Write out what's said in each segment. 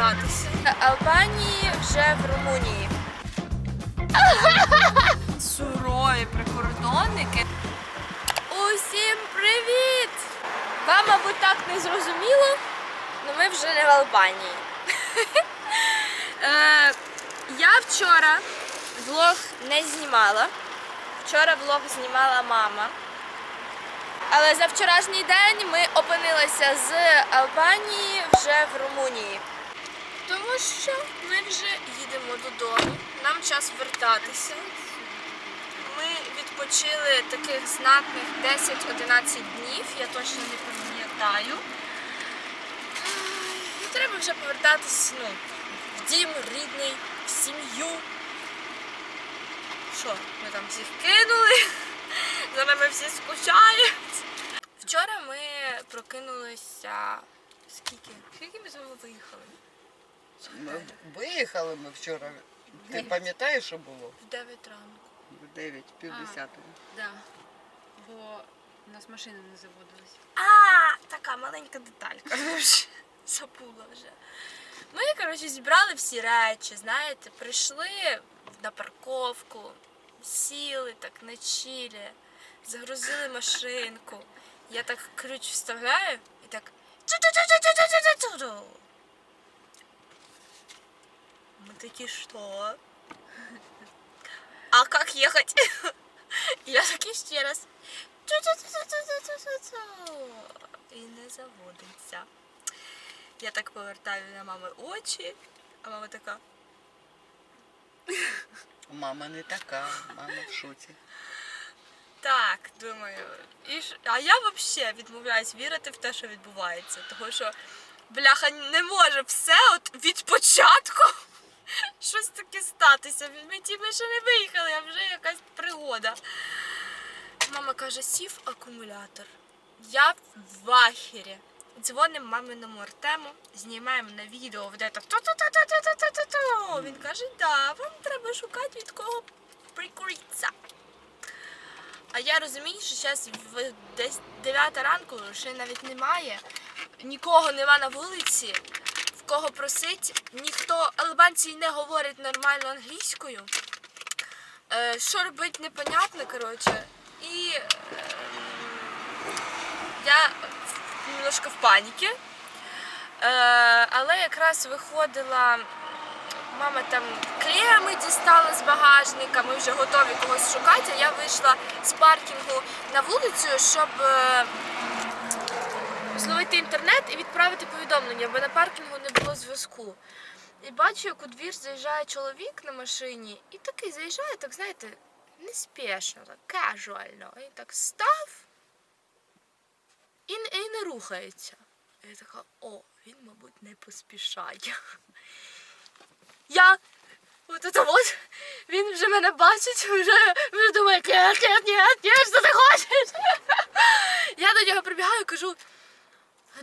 вертатися. Албанії вже в Румунії. Сурові прикордонники. Усім привіт! Вам, мабуть, так не зрозуміло, але ми вже не в Албанії. Е, Я вчора влог не знімала. Вчора влог знімала мама. Але за вчорашній день ми опинилися з Албанії вже в Румунії. Тому що ми вже їдемо додому. Нам час вертатися. Ми відпочили таких знатних 10-11 днів, я точно не пам'ятаю. Треба вже повертатись ну, в дім рідний, в сім'ю. Що, ми там всіх кинули, за нами всі скучають. Вчора ми прокинулися. Скільки? Скільки ми з вами виїхали? Ми виїхали ми вчора. Ти пам'ятаєш, що було? В 9 ранку. В 9, пів десятого. Да. Бо у нас машини не заводились. А, така маленька деталька. Забула вже. Ми, коротше, зібрали всі речі, знаєте, прийшли на парковку, сіли так на чилі, загрузили машинку. Я так ключ вставляю і так. Мы такие, что? А как ехать? Я такий ще раз. І не заводиться. Я так повертаю на мами очі, а мама така. Мама не така, мама в шоці. Так, думаю. І ж... А я взагалі відмовляюсь вірити в те, що відбувається. Тому що, бляха, не може все от від початку щось таке статися. Ми тільки ще не виїхали, а вже якась пригода. Мама каже, сів акумулятор. Я в ахері. Дзвонимо маминому Артему, знімаємо на відео, де так ту-ту-ту-ту-ту-ту-ту. Він каже, да, вам треба шукати від кого прикуритися. А я розумію, що зараз десь 9 ранку ще навіть немає. Нікого нема на вулиці, кого просить. Ніхто албанці не говорить нормально англійською. Е, що робити, непонятно, коротше. І е, я немножко в паніці. Е, але якраз виходила Мама там клеми дістала з багажника, ми вже готові когось шукати. Я вийшла з паркінгу на вулицю, щоб зловити інтернет і відправити повідомлення, бо на паркінгу не було зв'язку. І бачу, як у двір заїжджає чоловік на машині, і такий заїжджає, так знаєте, неспішно, так кажуально. І так став і, і не рухається. І я така, о, він, мабуть, не поспішає. Я. От это вот. Він вже мене бачить, вже, вже думає, ні, ні, ні, що ти хочеш? Я до нього прибігаю і кажу,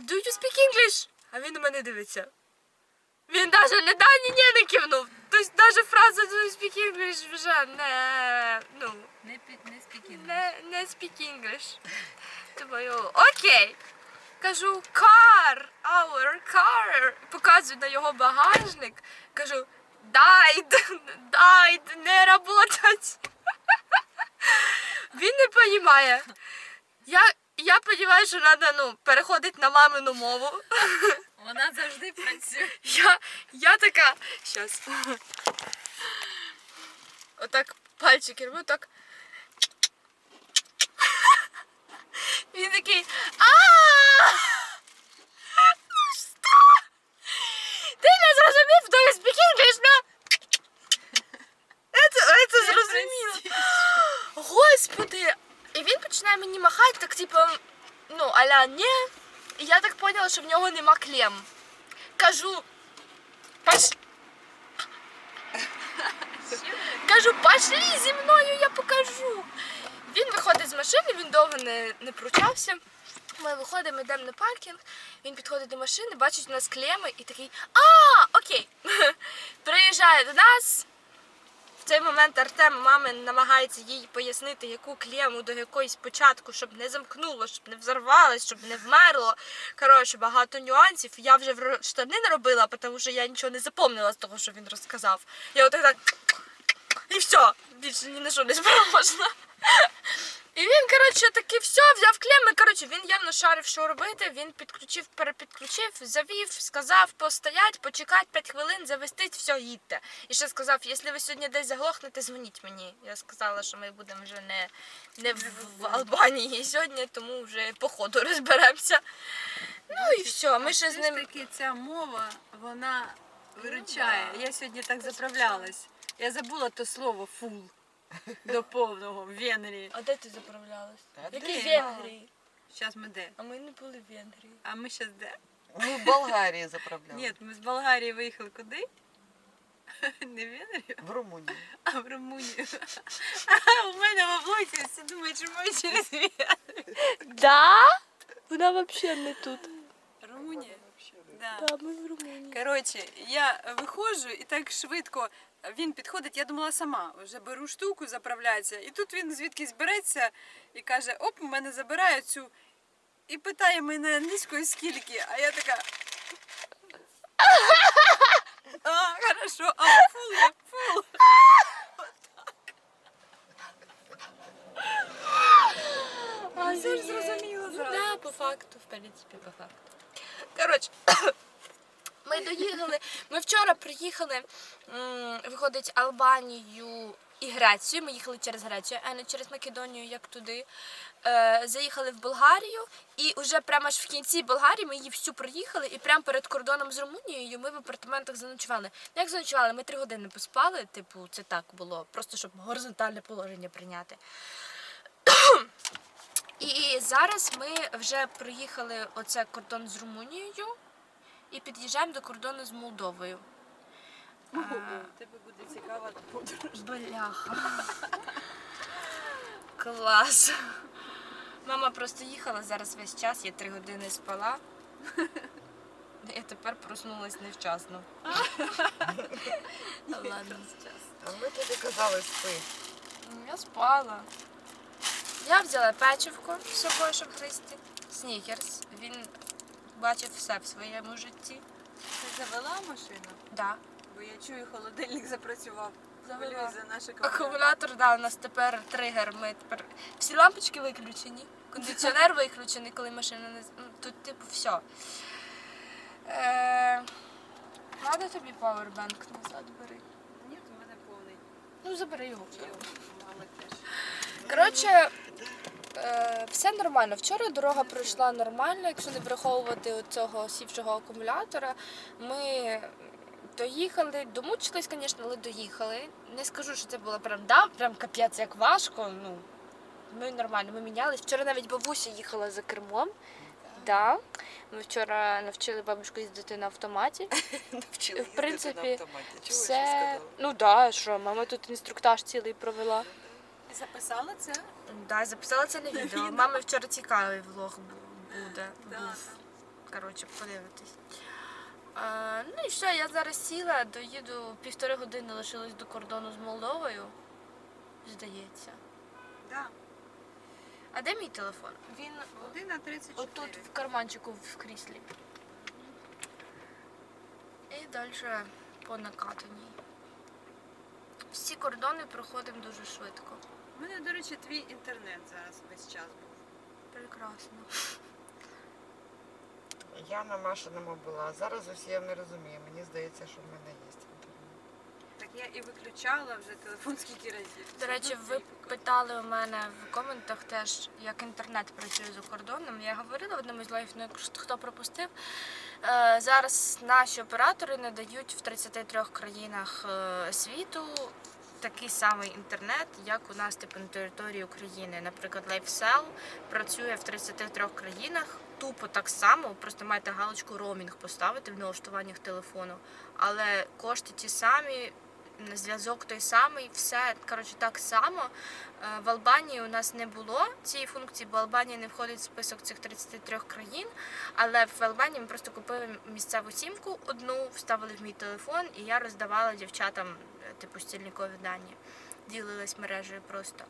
do you speak English? А він на мене дивиться. Він навіть не да, ні, ні, не кивнув. Тобто навіть фраза do you speak English вже не, ну, Не, пі- не спікінг. не, не speak English. Думаю, окей. Кажу, car, our car. Показую на його багажник. Кажу, died, died, не работать. Він не розуміє. Я, я розумію, що треба ну, переходити на мамину мову. Вона завжди працює. Я, я така. Щас. Отак пальчики роблю, так. Він такий. а Що? Ти не зрозумів, хто English, ну? Це, це зрозуміло. Господи! Він починає мені махати, так типу, ну, аля ні. І я так поняла, що в нього нема клем. Кажу, пош... Кажу, пошли зі мною, я покажу. Він виходить з машини, він довго не, не пручався. Ми виходимо, йдемо на паркінг, він підходить до машини, бачить у нас клеми і такий, а, окей. Приїжджає до нас, цей момент Артем мами намагається їй пояснити, яку клєму до якоїсь початку, щоб не замкнуло, щоб не взорвалось, щоб не вмерло. Коротше, багато нюансів. Я вже в штани не робила, тому що я нічого не запомнила з того, що він розказав. Я отак так і все, більше ні на що не спроможна. І він, коротше, таки все, взяв клеми. Коротше, він явно шарив, що робити. Він підключив, перепідключив, завів, сказав постоять, почекати 5 хвилин, завестить, все, їдьте. І ще сказав, якщо ви сьогодні десь заглохнете, дзвоніть мені. Я сказала, що ми будемо вже не, не в, в Албанії сьогодні, тому вже по ходу розберемося. Ну і все, ми ще з ним. таки ця мова, вона виручає. Я сьогодні так заправлялась. Я забула то слово фул до повного в Венгрії. А де ти заправлялась? Та В де? Венгрії? Зараз ми де? А ми не були в Венгрії. А ми зараз де? Мы в Болгарии заправляли. Ні, ми з Болгарії виїхали куди? Не в Венгрію, В Румынии. а в Румунію. А у мене в облоці всі думають, що ми через Венгрію. Да? Вона взагалі не тут. Румунія? Да. Да, ми в Румунії. Коротше, я виходжу і так швидко він підходить, я думала сама, вже беру штуку, заправляється. І тут він звідкись береться і каже: оп, у мене забирають цю. І питає мене англійською скільки, а я така. А, хорошо, а фул я фул. Все ж зрозуміло Ну да, по факту, в принципі, по факту. Коротше, ми доїхали. Ми вчора приїхали, виходить, Албанію і Грецію. Ми їхали через Грецію, а не через Македонію, як туди. Е, заїхали в Болгарію, і вже прямо ж в кінці Болгарії ми її всю проїхали, і прямо перед кордоном з Румунією ми в апартаментах заночували. Як заночували? Ми три години поспали, типу, це так було, просто щоб горизонтальне положення прийняти. І зараз ми вже проїхали оце кордон з Румунією і під'їжджаємо до кордону з Молдовою. У тебе буде цікава подорож. Бляха. Клас. Мама просто їхала зараз весь час, я три години спала. Я тепер проснулась невчасно. Ладно. А ми тобі казали спи. Я спала. Я взяла печивко з собою, щоб гристи. Снікерс. Він бачив все в своєму житті. Ти завела машину? Да. Бо я чую, холодильник запрацював. Завела. За наш акумулятор. Да, у нас тепер тригер. Ми тепер всі лампочки виключені, кондиціонер виключений, коли машина не ну, тут, типу, все. Е... Надо тобі пауербанк назад бери. Ні, у мене повний. Ну, забери його. Коротше, е, все нормально. Вчора дорога пройшла нормально, якщо не враховувати цього сівшого акумулятора. Ми доїхали, домучились, звісно, але доїхали. Не скажу, що це було прям да, прям капець як важко. Ну, ми нормально, ми мінялись. Вчора навіть бабуся їхала за кермом. Да. Ми вчора навчили бабушку їздити на автоматі. Навчили В принципі, їздити на автоматі. Чого Все, ну да, що, мама тут інструктаж цілий провела. Записала це? Да, записала це на відео. Мами вчора цікавий влог бу- буде. Так. Був. Коротше, подивитись. А, ну і все, я зараз сіла, доїду півтори години лишилось до кордону з Молдовою. Здається. Да. А де мій телефон? Він Година 34. отут в карманчику в кріслі. І далі по накатаній. Всі кордони проходимо дуже швидко. У мене, до речі, твій інтернет зараз весь час був. Прекрасно. Я на машиному була, а зараз ось я не розумію. Мені здається, що в мене є інтернет. Так я і виключала вже телефон скільки разів. До речі, ви питали у мене в коментах теж, як інтернет працює за кордоном. Я говорила в одному з лайф, ну якщо хто пропустив. Е, зараз наші оператори надають в 33 країнах е, світу такий самий інтернет, як у нас типу, на території України. Наприклад, LifeCell працює в 33 країнах. Тупо так само, просто маєте галочку роумінг поставити в налаштуваннях телефону. Але кошти ті самі, зв'язок той самий, все коротше так само. Е, В Албанії у нас не було цієї функції, бо Албанія не входить в список цих 33 країн. Але в Албанії ми просто купили місцеву сімку одну, вставили в мій телефон, і я роздавала дівчатам е, типу стільникові дані. Ділилась мережею просто.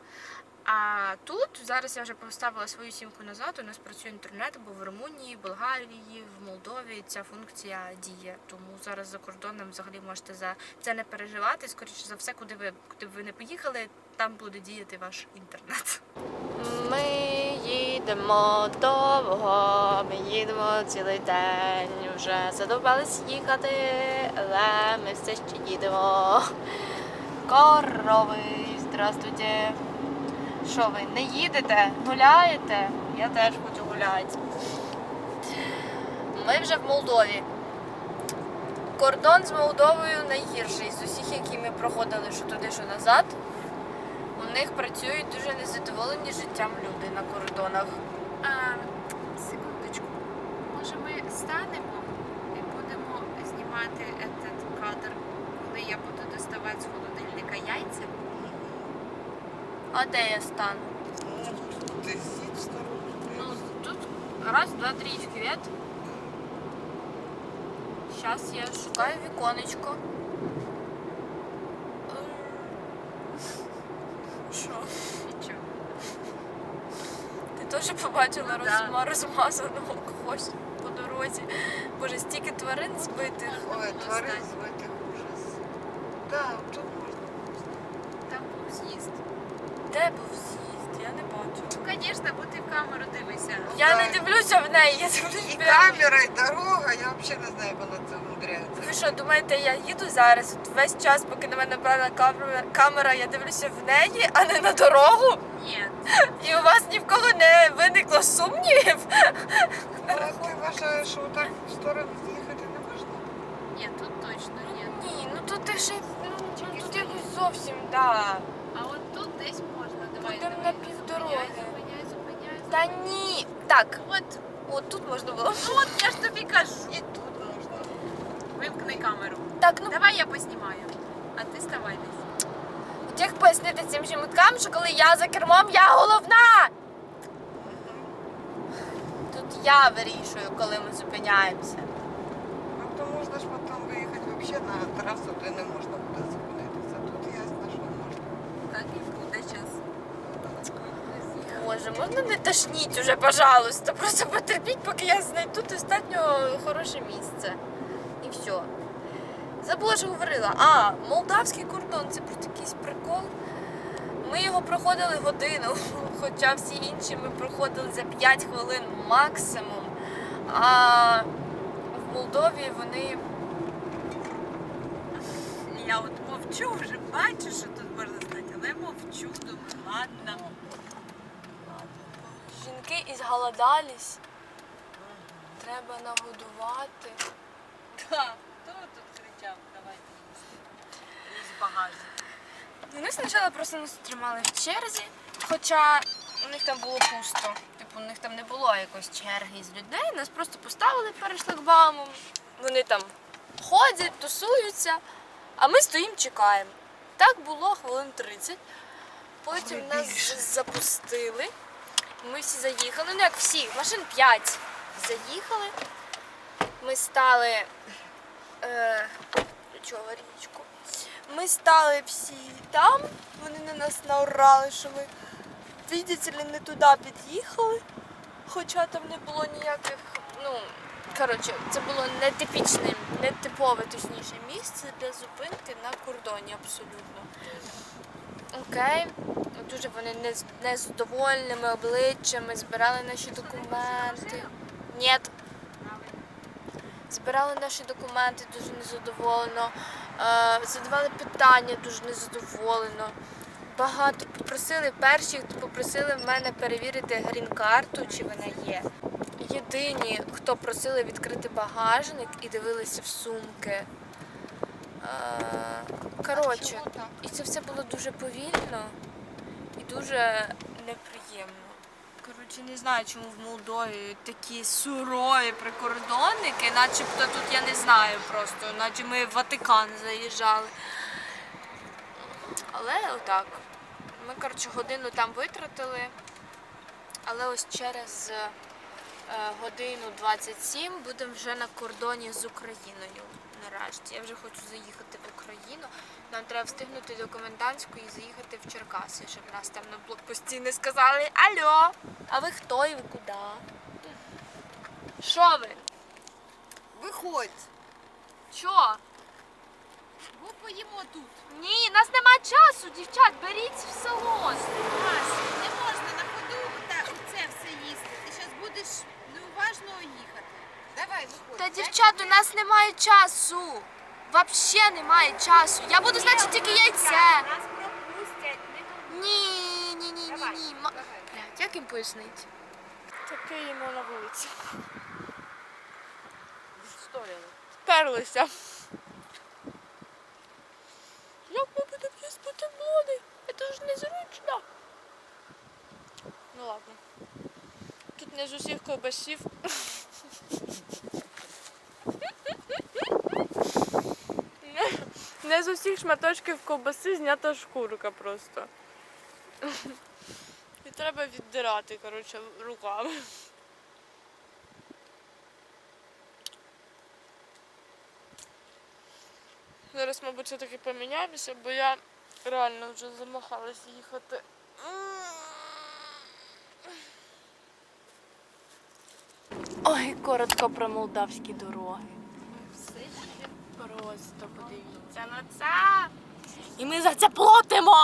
А тут зараз я вже поставила свою сімку назад. У нас працює інтернет, бо в Румунії, Болгарії, в Молдові ця функція діє. Тому зараз за кордоном взагалі можете за це не переживати. Скоріше за все, куди ви куди б ви не поїхали, там буде діяти ваш інтернет. Ми їдемо довго, ми їдемо цілий день. Вже задовбались їхати, але ми все ще їдемо. Корови, здравствуйте. Що ви не їдете? Гуляєте? Я теж хочу гуляти. Ми вже в Молдові. Кордон з Молдовою найгірший з усіх, які ми проходили, що туди, що назад. У них працюють дуже незадоволені життям люди на кордонах. А, секундочку. Може ми станемо і будемо знімати этот кадр, коли я буду доставати з холодильника яйця? А де я стану? Ну, тут раз, два, три, вперед. Сейчас я шукаю віконечко. Що? Нічого. Ти теж побачила Ну, розма- да. розмазаного когось по дорозі. Боже, стільки тварин збитих. Ой, тварин збитих ужас. Так, тут можна. Там був з'їзд. Де був з'їзд? Я не бачу. Ну, звісно, бо ти в камеру дивишся. Я Да. не дивлюся в неї, я дивлюсь І прямо. камера, і дорога, я взагалі не знаю, як вона це умудряється. Ви що, думаєте, я їду зараз? От весь час, поки на мене брала камера, камера, я дивлюся в неї, а не на дорогу. Ні. І у вас ні в кого не виникло сумнівів? А ти вважаєш, що так в сторону з'їхати не можна? Ні, тут точно ні. Ні, ну тут ти ще ну, ну, тут якось зовсім, да. А от тут десь давай. на півдороги. Та ні. Так, От, от тут можна було. ну от я ж тобі кажу. І тут можна. Вимкни камеру. Так, ну Давай я поснімаю. А ти ставай десь. от як пояснити цим жінкам, що коли я за кермом, я головна. Тут я вирішую, коли ми зупиняємося. А то можна ж потім виїхати взагалі на трасу, де не можна буде зупинитися. Тут ясно, що можна. Так і буде час. Боже, можна не тошніть уже, пожалуйста. Просто потерпіть, поки я знайду достатньо хороше місце. І все. Забула, що говорила. А, молдавський кордон це просто якийсь прикол. Ми його проходили годину, хоча всі інші ми проходили за 5 хвилин максимум. А в Молдові вони Я от мовчу вже, бачу, що тут можна знати, але мовчу, думаю, ладно. Жінки ізголодались. Треба нагодувати. Так, хто тут кричав, давайте їсти. Із багажу. Вони спочатку просто нас тримали в черзі, хоча у них там було пусто. Типу, у них там не було якоїсь черги з людей. Нас просто поставили перед шлагбаумом. Вони там ходять, тусуються, а ми стоїмо, чекаємо. Так було хвилин 30. Потім нас запустили. Ми всі заїхали. Ну як всі, машин 5 заїхали. Ми стали. Е, річку? Ми стали всі там, вони на нас наорали, що ми видите ли, не туди під'їхали. Хоча там не було ніяких, ну, коротше, це було нетипічне, нетипове точніше місце для зупинки на кордоні абсолютно. Окей, дуже вони не незадовольними обличчями, збирали наші документи. Ні, збирали наші документи дуже незадоволено, е, задавали питання дуже незадоволено. Багато попросили перші, попросили в мене перевірити грін-карту, чи вона є. Єдині, хто просили відкрити багажник і дивилися в сумки. Е, Коротше, і це все було дуже повільно дуже неприємно. Коротше, не знаю, чому в Молдові такі сурові прикордонники, начебто тут я не знаю просто, наче ми в Ватикан заїжджали. Але отак. Ми, коротше, годину там витратили. Але ось через годину 27 будемо вже на кордоні з Україною. Нарешті. Я вже хочу заїхати в Україну. Нам треба встигнути до комендантської і заїхати в Черкаси, щоб нас там на блокпості не сказали Алло, а ви хто і ви куди? Що ви? Виходь. Чо? Бо поїмо тут. Ні, нас нема часу, дівчат, беріть в салон. Не можна на ходу оце все їсти. Ти зараз будеш неуважно їхати. Давай, виходь. Та дівчат, у нас немає часу. Вообще немає часу. Я буду, значить, тільки яйце. Нас пропустять. Ні, ні, ні, ні, ні. Ма- Блядь, як їм пояснити? Таке їмо на вулиці. Вперлися. Як ми будемо їсти бутерброди? Це ж незручно. Ну ладно. Тут не з усіх ковбасів. З усіх шматочків ковбаси знята шкурка просто. І треба віддирати, коротше, руками. Зараз, мабуть, все-таки поміняємося, бо я реально вже замахалась їхати. Ой, коротко про молдавські дороги. Просто подивіться на це. І ми за це платимо.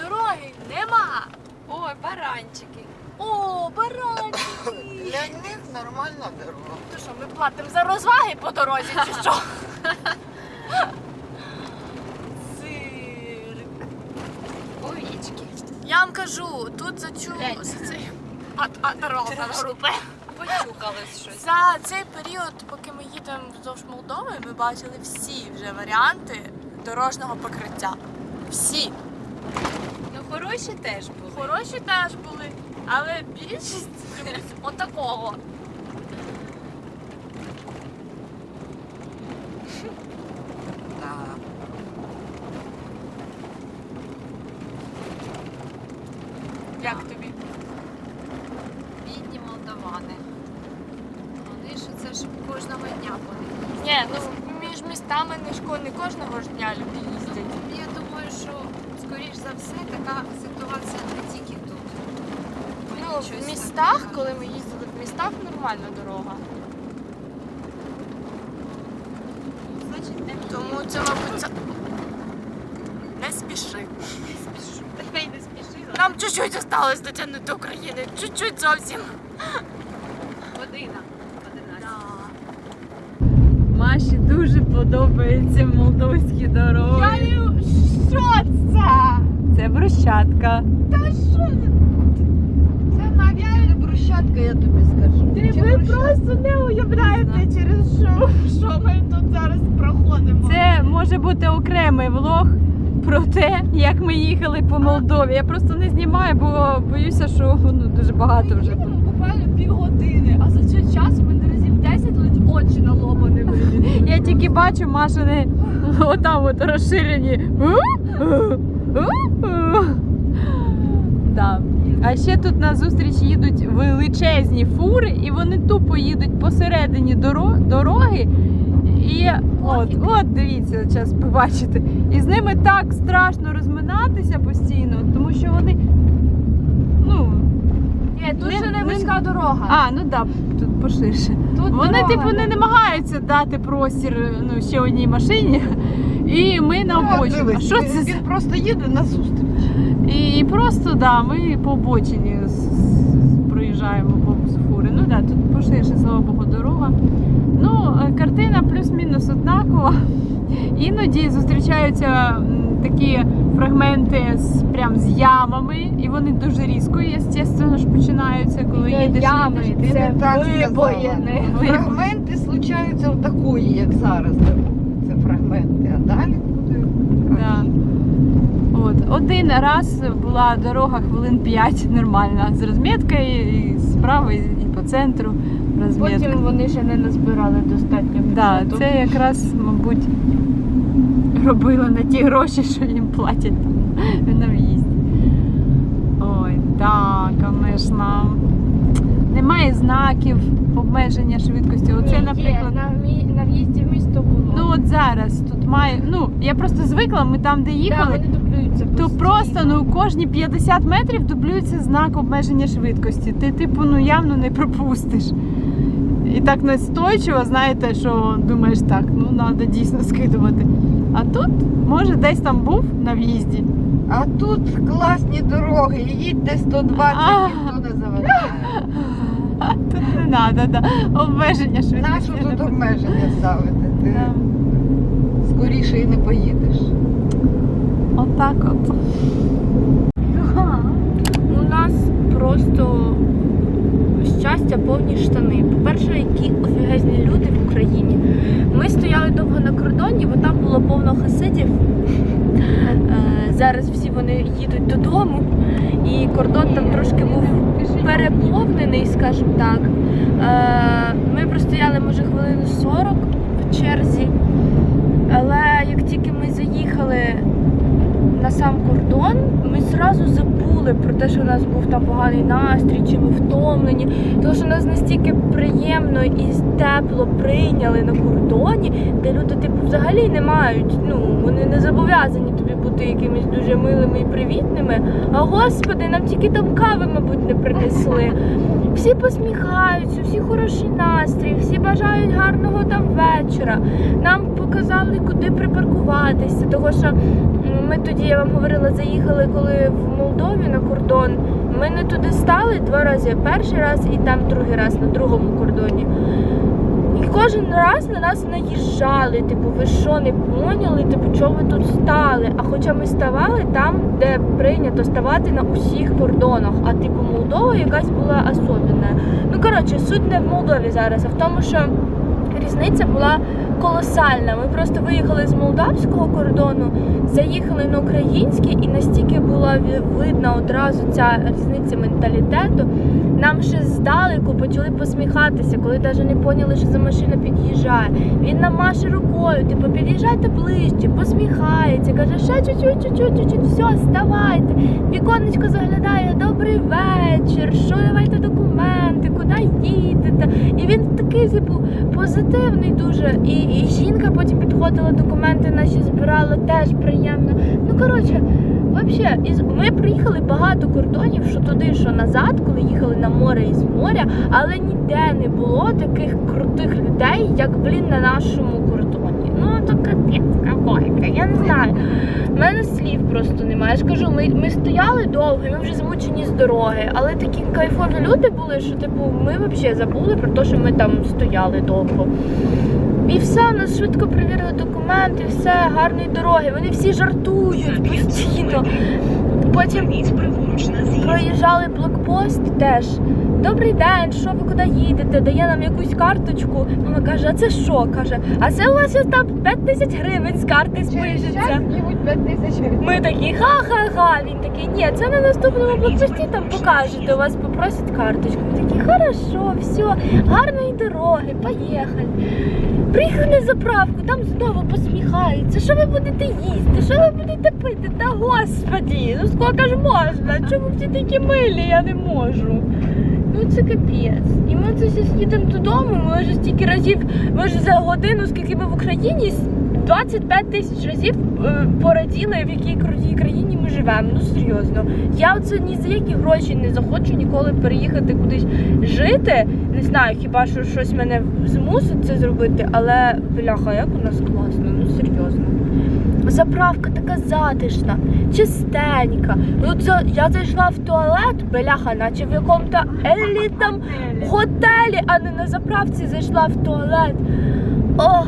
Дороги нема. Ой, баранчики. О, баранчики. Для них нормальна дорога. То що, ми платимо за розваги по дорозі чи що? Цирк. Овічки. Я вам кажу, тут за цю за цей оторвався групи. Почухались щось. За цей період, поки ми їдемо вздовж Молдови, ми бачили всі вже варіанти дорожнього покриття. Всі. Ну хороші теж були. Хороші теж були, але більшість отакого. Да. Як тобі? Бідні молдавани. Вони ж це ж кожного дня вони. Ні, ну між містами не шко- не кожного ж дня люди їздять. Я думаю, що скоріш за все така ситуація не тільки тут. Ну, щось в містах, так коли ми їздили, в містах нормальна дорога. Значить, не Тому це, мабуть, це... не спіши. Та й не спішила. Нам чуть-чуть осталось дотягнути до України. Чуть-чуть зовсім. Година. Одинадцять. Маші дуже подобаються молдовські дороги. Що це? Це брусчатка. Це навіть не брусчатка, я тобі скажу. Чи ви брусчатка? просто не уявляєте, через що, що ми тут зараз проходимо. Це може бути окремий влог про те, як ми їхали по Молдові. Я просто не знімаю, бо боюся, що ну, дуже багато вже буде. Буквально півгодини, а за цей час мене разів 10 ледь очі наломані були. Я тільки бачу Машини отам от розширені. А ще тут на зустріч їдуть величезні фури, і вони тупо їдуть посередині доро- дороги. І от, от дивіться, зараз побачите. І з ними так страшно розминатися постійно, тому що вони. Ні, тут ще не не- дорога. а, ну так, да, тут поширше. Тут Вони, дорога, типу, не намагаються дати простір ну, ще одній машині. І ми на Ну, обочині. А дивись, що це? за- він просто їде на зустріч. І, і просто да, ми по обочині з- з- проїжджаємо повз фури. Ну да, тут поширше, слава Богу, дорога. Ну, е, картина плюс-мінус однакова. Іноді зустрічаються м, такі фрагменти з прям з ямами, і вони дуже різко, звісно ж, починаються, коли їдеш. ями, їдеш. Ти не так вибоїни. сказала. Фрагменти случаються в такої, як зараз. Це фрагменти, а далі буде. Да. От. Один раз була дорога хвилин 5 нормальна з розміткою, і справа, і по центру розмітка. Потім вони ще не назбирали достатньо. Да, бюджету. це якраз, мабуть, робила на ті гроші, що їм платять на в'їзді. Ой, так, звісно. Немає знаків обмеження швидкості. Оце, наприклад. на, вмі- на в'їзді в місто було. Ну от зараз тут має. Ну, я просто звикла, ми там, де да, їхали, вони то просто ну кожні 50 метрів дублюється знак обмеження швидкості. Ти, типу, ну явно не пропустиш. І так настойчиво, знаєте, що думаєш, так, ну треба дійсно скидувати. А тут, може, десь там був на в'їзді. А тут класні дороги, їдьте 120, А. ніхто не заважає. А тут не треба, да. обмеження Нащо швидкості. не тут обмеження ставити? Ти Да. скоріше і не поїдеш. Отак от. У нас просто щастя повні штани. По-перше, які офігезні люди в Україні. Ми стояли довго на кордоні, бо там було повно хасидів. Е, Зараз всі вони їдуть додому, і кордон там трошки був переповнений, скажімо так. Е, Ми простояли, може, хвилину 40 в черзі. Але як тільки ми заїхали на сам кордон, ми зразу забули про те, що у нас був там поганий настрій, чи ми втомлені. Тому що нас настільки приємно і тепло прийняли на кордоні, де люди типу взагалі не мають. Ну вони не зобов'язані тобі бути якимись дуже милими і привітними. А господи, нам тільки там кави, мабуть, не принесли. Всі посміхаються, всі хороший настрій, всі бажають гарного там вечора. Нам показали, куди припаркуватися, того що ми тоді, я вам говорила, заїхали коли в Молдові на кордон. Ми не туди стали два рази. Перший раз і там другий раз на другому кордоні. Кожен раз на нас наїжджали. Типу, ви що не поняли? Типу, чого ви тут стали? А хоча ми ставали там, де прийнято ставати на усіх кордонах. А типу Молдова якась була особлена. Ну коротше, суть не в Молдові зараз, а в тому, що різниця була колосальна. Ми просто виїхали з молдавського кордону, заїхали на український, і настільки була видна одразу ця різниця менталітету. Нам ще здалеку почали посміхатися, коли навіть не поняли, що за машина під'їжджає. Він нам маше рукою, типу, під'їжджайте ближче, посміхається, каже, ще чуть-чуть, чуть-чуть, чуть-чуть, все, ставайте. Віконечко заглядає, добрий вечір, що давайте документи, куди їдете. І він такий, типу, позитивний дуже. І, і жінка потім підходила, документи наші збирала, теж приємно. Ну коротше, взагалі, із ми приїхали багато кордонів, що туди, що назад, коли їхали на море і з моря, але ніде не було таких крутих людей, як блін на нашому кордоні. Ну то капець, какойка, я не знаю. У мене слів просто немає. Я ж кажу, ми, ми стояли довго, ми вже змучені з дороги, але такі кайфові люди були, що типу ми взагалі забули про те, що ми там стояли довго. І все, нас швидко перевірили документи, все, гарної дороги. Вони всі жартують постійно. Потім проїжджали блокпост теж. Добрий день, що ви куди їдете? Дає нам якусь карточку. Мама каже, а це що? каже, а це у вас там 5 тисяч гривень з карти спишеться. Знімуть 5 тисяч гривень. Ми такі ха-ха-ха. Він такий, ні, це на наступному блокпості там покажете, у вас попросять карточку. Ми такі, хорошо, все, гарної дороги, поїхали. Приїхали на заправку, там знову посміхаються. Що ви будете їсти? Що ви будете пити? Та господі, ну скільки ж можна? Чому всі такі милі? Я не можу. Ну це капець. І ми це все їдемо додому. Ми вже стільки разів, ми вже за годину, скільки ми в Україні, 25 тисяч разів е, пораділи, в якій крутій країні ми живемо. Ну серйозно. Я оце ні за які гроші не захочу ніколи переїхати кудись жити. Не знаю, хіба що щось мене змусить це зробити, але бляха, як у нас класно. Заправка така затишна, чистенька. От за- я зайшла в туалет, бляха, наче в якому-то елітному готелі, а не на заправці зайшла в туалет. Ох,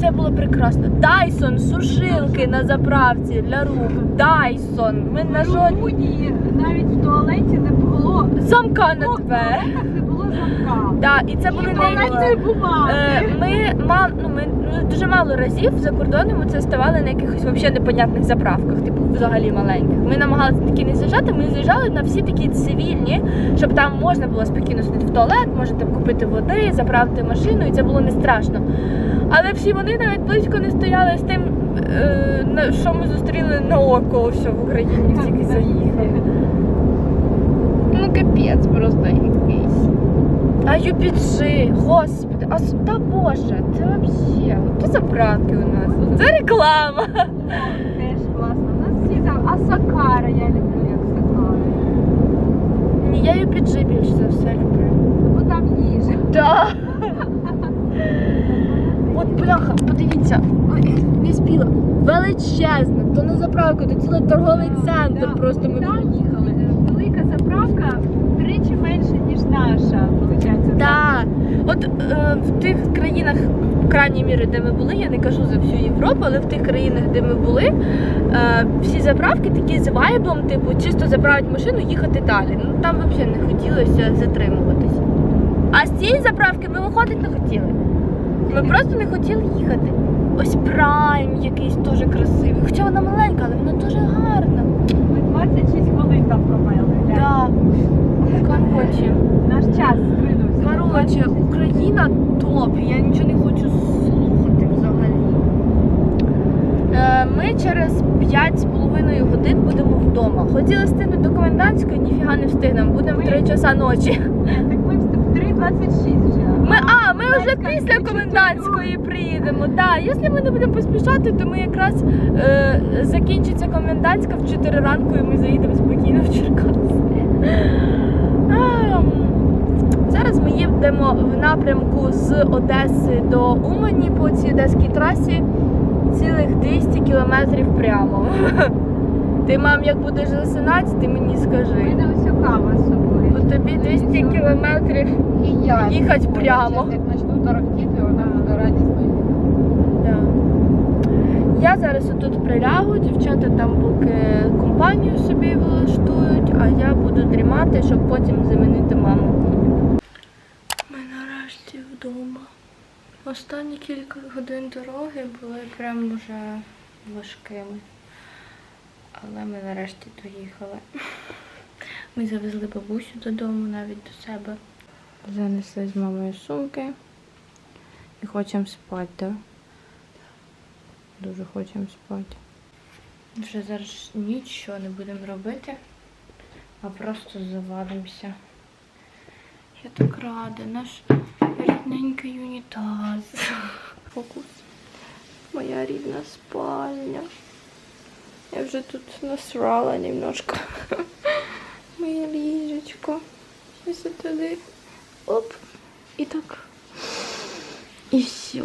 це було прекрасно. Дайсон, сушилки на заправці для рук. Дайсон. Ми на жодній Ні, навіть в туалеті не було. замка на двері. Не було замка. Да, і це були не бумаги. Е, Ми мал, ну ми ну, дуже мало разів за кордоном це ставали на якихось взагалі непонятних заправках, типу взагалі маленьких. Ми намагалися такі не заїжджати, ми заїжджали на всі такі цивільні, щоб там можна було спокійно сходити в туалет, можете купити води, заправити машину, і це було не страшно. Але всі вони навіть близько не стояли з тим е, що ми зустріли на око все в Україні, тільки заїхали. Ну капець просто якийсь. А юпіджи, господи, а та боже, це вообще. То заправки у нас. Це реклама. Теж класно. У нас всі там, а Сакара, я люблю як Сакара. Ні, я юпіджи більше за все люблю. Бо там їжа. Да. От бляха, подивіться, ой, не спіла. Величезна, то не заправка, то цілий торговий центр. Просто ми там їхали. Втричі менше, ніж наша, виходить. Так. От е, в тих країнах, в крайній мірі, де ми були, я не кажу за всю Європу, але в тих країнах, де ми були, е, всі заправки такі з вайбом, типу, чисто заправити машину, їхати далі. Ну там взагалі не хотілося затримуватися. А з цієї заправки ми виходити не хотіли. Ми просто не хотіли їхати. Ось прайм якийсь дуже красивий. Хоча вона маленька, але вона дуже гарна. Ми 26 хвилин там промили. Так. Коротше. Наш час стринувся. Коротше, Україна топ. Я нічого не хочу слухати взагалі. Е, Ми через 5,5 годин будемо вдома. Хотіли встигнути до комендантської, ніфіга не встигнемо. Будемо в 3 часа ночі. Так ми в 3.26 вже. Ми, а, ми вже після комендантської приїдемо. Да, якщо ми не будемо поспішати, то ми якраз е, закінчиться комендантська в 4 ранку і ми заїдемо спокійно в Черкаси. Зараз ми їдемо в напрямку з Одеси до Умані по цій одеській трасі цілих 200 кілометрів прямо. Ти, мам, як будеш засинати, ти мені скажи. мене ось кава з собою. Бо тобі 200 кілометрів І я. їхати прямо. Як почну тарахтіти, вона буде радісно. Да. Я зараз отут прилягу, дівчата там поки компанію собі влаштують, а я буду дрімати, щоб потім замінити маму. Ми нарешті вдома. Останні кілька годин дороги були прям вже важкими. Але ми нарешті доїхали. Ми завезли бабусю додому, навіть до себе. Занесли з мамою сумки. І хочемо спати, так? Дуже хочемо спати. Вже зараз нічого не будемо робити, а просто завалимося. Я так рада, наш рідненький унітаз. Фокус. Моя рідна спальня. Я вже тут насрала немножко. Моє ліжечко. Ось туди. Оп. І так. І все.